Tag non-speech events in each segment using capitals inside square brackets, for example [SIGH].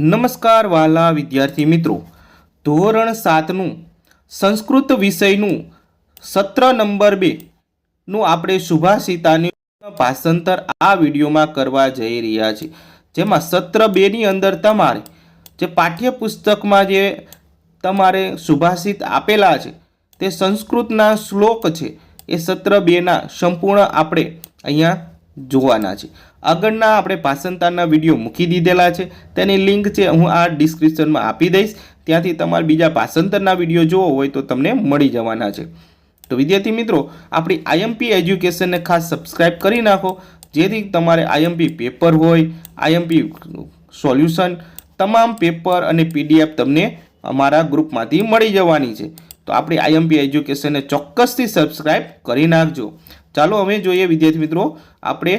નમસ્કાર વાલા વિદ્યાર્થી મિત્રો. ધોરણ સાતનું સંસ્કૃત વિષયનું સત્ર નંબર બેનું આપણે સુભાષિતાની ભાષાંતર આ વિડીયોમાં કરવા જઈ રહ્યા છીએ. જેમાં સત્ર બેની અંદર તમારે જે પાઠ્યપુસ્તકમાં જે તમારે સુભાષિત આપેલા છે, તે સંસ્કૃતના શ્લોક છે, એ સત્ર બેના સંપૂર્ણ આપણે અહીંયા જોવાના છે. આગળના આપણે ભાષાંતરના વીડિયો મૂકી દીધેલા છે. તેની લિંક છે હું આ ડિસ્ક્રિપ્શનમાં આપી દઈશ. ત્યાંથી તમારે બીજા ભાષાંતરના વીડિયો જોવો હોય તો તમને મળી જવાના છે. તો વિદ્યાર્થી મિત્રો, આપણી આઈએમપી એજ્યુકેશનને ખાસ સબસ્ક્રાઇબ કરી નાખો. જેથી તમારે આઈએમપી પેપર હોય આઈએમપી સોલ્યુશન, તમામ પેપર અને પીડીએફ તમને અમારા ગ્રુપમાંથી મળી જવાની છે. તો આપણી આઈએમપી એજ્યુકેશનને ચોક્કસથી સબસ્ક્રાઇબ કરી નાખજો. ચાલો હવે જોઈએ વિદ્યાર્થી મિત્રો, આપણે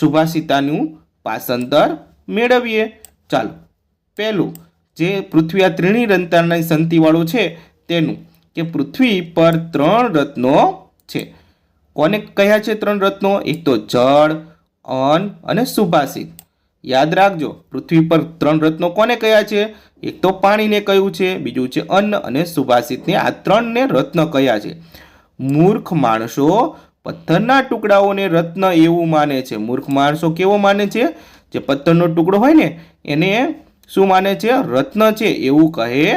સુભાષિતાનું પાસંતર મેળવીએ. ચાલો, પહેલું, જે પૃથ્વી આ ત્રીણી રંતાની સંતિવાળું છે, તેનું, કે પૃથ્વી પર ત્રણ રત્નો છે. કોને કયા છે ત્રણ રત્નો? એક તો જળ અન્ન અને સુભાષિત. યાદ રાખજો, પૃથ્વી પર ત્રણ રત્નો કોને કયા છે? એક તો પાણીને કયું છે, બીજું છે અન્ન અને સુભાષિતને આ ત્રણને રત્ન કયા છે. મૂર્ખ માણસો પથ્થરના ટુકડાઓને રત્ન એવું માને છે. મૂર્ખ માણસો કેવો માને છે? જે પથ્થરનો ટુકડો હોય ને, એને શું માને છે? રત્ન છે એવું કહે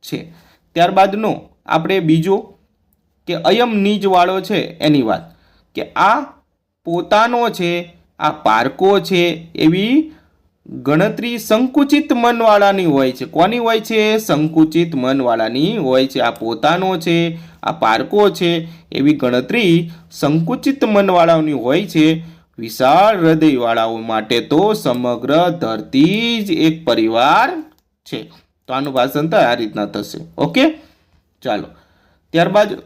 છે. ત્યારબાદનો આપણે બીજો કે અયમ નીજવાળો છે એની વાત. કે આ પોતાનો છે, આ પારકો છે એવી ગણતરી સંકુચિત મનવાળાની હોય છે. કોની હોય છે? સંકુચિત મનવાળાની હોય છે. આ પોતાનો છે આ પારકો છે, એવી ગણતરી સંકુચિત મનવાળાઓની હોય છે. વિશાળ હૃદયવાળાઓ માટે તો સમગ્ર ધરતી જ એક પરિવાર છે. તો આનું ભાષાંતર આ રીતના થશે. ઓકે? ચાલો. ત્યારબાદ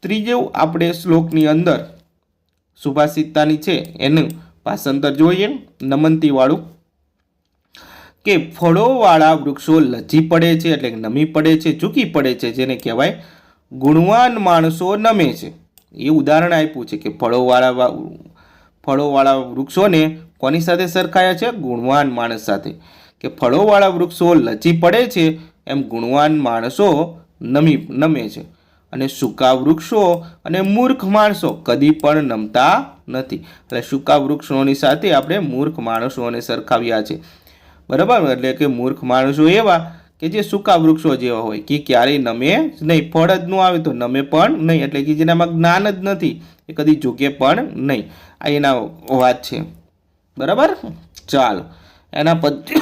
ત્રીજો આપણે શ્લોકની અંદર સુભાષિતાની છે, એનું ભાષાંતર જોઈએ, નમંતીવાળું. કે ફળોવાળા વૃક્ષો લજી પડે છે, એટલે નમી પડે છે ઝૂકી પડે છે, જેને કહેવાય ગુણવાન માણસો નમે છે. એ ઉદાહરણ આપ્યું છે કે ફળોવાળા ફળોવાળા વૃક્ષોને કોની સાથે સરખાયા છે? ગુણવાન માણસ સાથે. કે ફળોવાળા વૃક્ષો લચી પડે છે, એમ ગુણવાન માણસો નમી નમે છે. અને સૂકા વૃક્ષો અને મૂર્ખ માણસો કદી પણ નમતા નથી. એટલે સૂકા વૃક્ષોની સાથે આપણે મૂર્ખ માણસોને સરખાવ્યા છે. બરાબર? એટલે કે મૂર્ખ માણસો એવા કે જે સૂકા વૃક્ષો જેવા હોય, કે ક્યારેય નમે જ નહીં, ફળ જ ન આવે તો નમે પણ નહીં, એટલે કે જેનામાં જ્ઞાન જ નથી, એ કદી ઝૂકે પણ નહીં. આ એના વાત છે. બરાબર? ચાલો. એના પછી [COUGHS]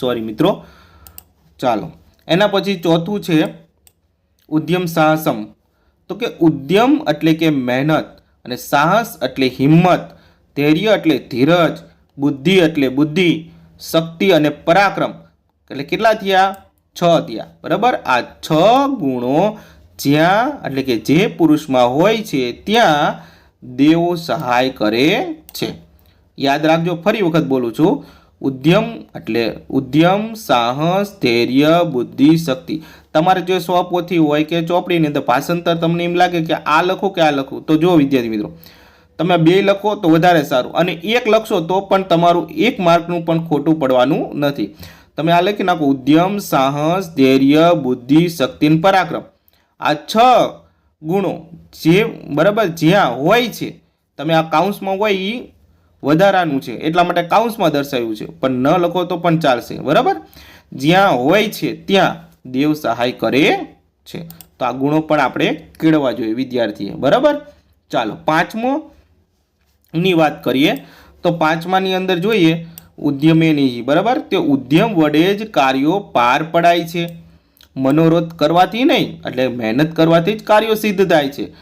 સોરી મિત્રો. ચાલો. એના પછી ચોથું છે ઉદ્યમ સાહસમ. તો કે ઉદ્યમ એટલે કે મહેનત અને સાહસ એટલે હિંમત, ધૈર્ય એટલે ધીરજ, બુદ્ધિ એટલે બુદ્ધિ શક્તિ અને પરાક્રમ. એટલે કેટલા થયા? છ થયા. બરાબર? આ છ ગુણો જ્યાં, એટલે કે જે પુરુષમાં હોય છે, ત્યાં દેવો સહાય કરે છે. યાદ રાખજો, ફરી વખત બોલું છું. ઉદ્યમ, એટલે ઉદ્યમ, સાહસ, ધૈર્ય, બુદ્ધિ, શક્તિ. તમારે જો સો હોય કે ચોપડીની અંદર ભાષાંતર, તમને એમ લાગે કે આ લખો કે આ લખું. તો જો વિદ્યાર્થી મિત્રો તમે બે લખો તો વધારે સારું. અને એક લખશો તો પણ તમારું એક માર્કનું પણ ખોટું પડવાનું નથી. તમે આ લખી નાખો, ઉદ્યમ, સાહસ, ધૈર્ય, બુદ્ધિ, શક્તિ પરાક્રમ. આ છ ગુણો જે, બરાબર, જ્યાં હોય છે, તમે આ કાઉન્સમાં હોય એ વધારાનું છે. એટલા માટે કાઉન્સમાં દર્શાવ્યું છે. પણ ન લખો તો પણ ચાલશે. બરાબર? જ્યાં હોય છે, ત્યાં દેવ સહાય કરે છે. તો આ ગુણો પણ આપણે કેળવા જોઈએ વિદ્યાર્થીએ. બરાબર? ચાલો, પાંચમો ની વાત કરીએ, તો પાંચમાની અંદર જોઈએ, ઉદ્યમેની, બરાબર? તે ઉદ્યમ વડે જ કાર્યો પાર પડાય છે. મનોરથ કરવાથી નહીં, એટલે મહેનત કરવાથી જ કાર્યો સિદ્ધ થાય છે.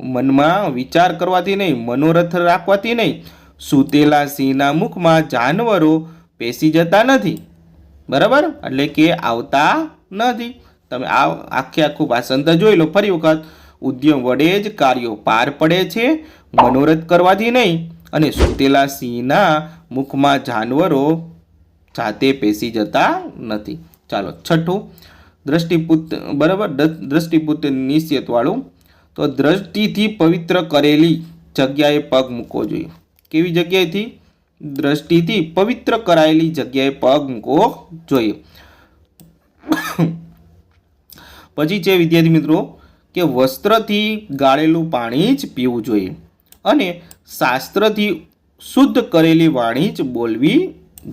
મનમાં વિચાર કરવાથી નહીં, મનોરથ રાખવાથી નહીં. સૂતેલા સિંહના મુખમાં જાનવરો પેસી જતા નથી, બરાબર? એટલે કે આવતા નથી. તમે આ આખે આખું ભાષાંતર જોઈ લો, ફરી વખત. ઉદ્યમ વડે જ કાર્યો પાર પડે છે, મનોરથ કરવાથી નહીં. અને સૂતેલા સિંહના મુખમાં જાનવરો જાતે પેસી જતા નથી. ચાલો, છઠ્ઠું. દ્રષ્ટિપુત, બરાબર? દ્રષ્ટિપુત નિશ્ચિતવાળું. તો દ્રષ્ટિથી પવિત્ર કરેલી જગ્યાએ પગ મૂકવો જોઈએ. કેવી જગ્યાએથી? દ્રષ્ટિથી પવિત્ર કરાયેલી જગ્યાએ પગ મૂકવો જોઈએ. [COUGHS] પછી છે વિદ્યાર્થી મિત્રો કે વસ્ત્રથી ગાળેલું પાણી જ પીવું જોઈએ અને શાસ્ત્રથી શુદ્ધ કરેલી વાણી જ બોલવી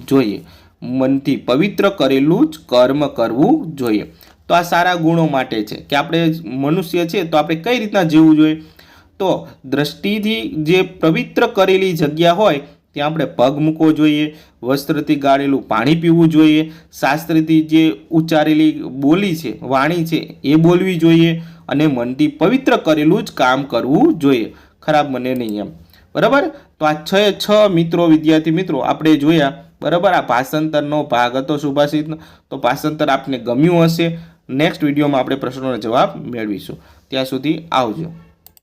જોઈએ. મનથી પવિત્ર કરેલું જ કર્મ કરવું જોઈએ. તો આ સારા ગુણો માટે છે કે આપણે મનુષ્ય છે તો આપણે કઈ રીતના જીવવું જોઈએ? તો દ્રષ્ટિથી જે પવિત્ર કરેલી જગ્યા હોય ત્યાં આપણે પગ મૂકવો જોઈએ, વસ્ત્રથી ગાળેલું પાણી પીવું જોઈએ, શાસ્ત્રથી જે ઉચ્ચારેલી બોલી છે, વાણી છે એ બોલવી જોઈએ અને મનથી પવિત્ર કરેલું જ કામ કરવું જોઈએ. ખરાબ મને નહીં એમ. બરાબર? તો આ છ છ મિત્રો, વિદ્યાર્થી મિત્રો, આપણે જોયા. બરાબર? આ ભાષાંતરનો ભાગ હતો સુભાષિતનો. તો ભાષાંતર આપને ગમ્યું હશે. નેક્સ્ટ વિડીયોમાં આપણે પ્રશ્નોનો જવાબ મેળવીશું. ત્યાં સુધી આવજો.